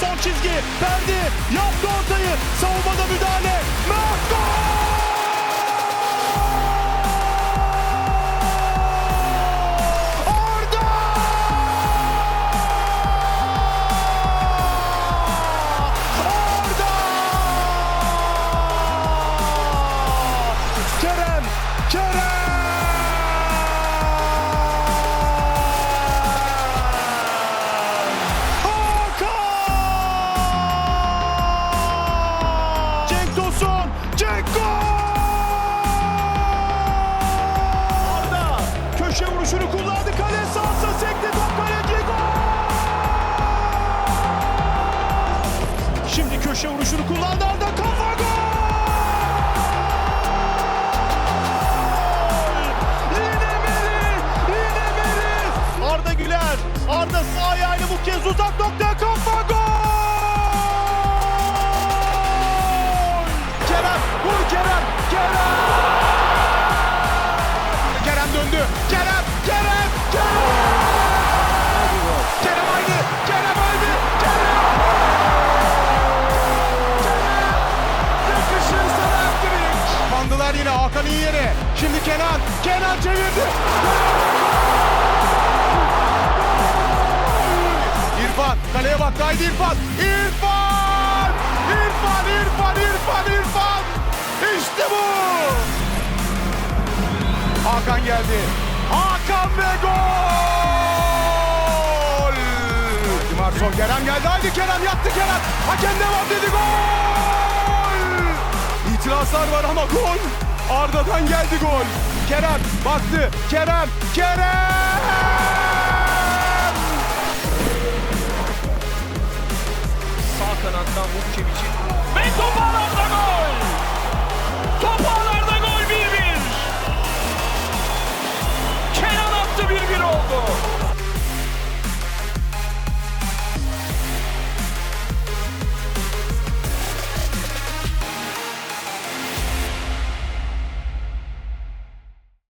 son çizgi. Verdi. Yaptı ortayı. Savunmada müdahale. Köşe vuruşunu kullandı Arda kafa gol! Yine Melih! Arda Güler! Arda sağ ayağıyla bu kez uzak noktaya kafa gol! Kerem! Vur Kerem! Kerem! Kerem döndü! Kerem! Yine Hakan iyi yere. Şimdi Kenan. Kenan çevirdi. İrfan. Kaleye bak. Haydi İrfan. İrfan. İrfan. İrfan. İrfan. İrfan. İşte bu. Hakan geldi. Hakan ve gol. Dimarson Kerem geldi. Haydi Kerem yattı Kerem. Hakem devam dedi gol. İtirazlar var ama gol. Arda'dan geldi gol. Kerem baktı. Kerem. Kerem. Sağ kanattan Vukcevic'in ve top ağlarda gol!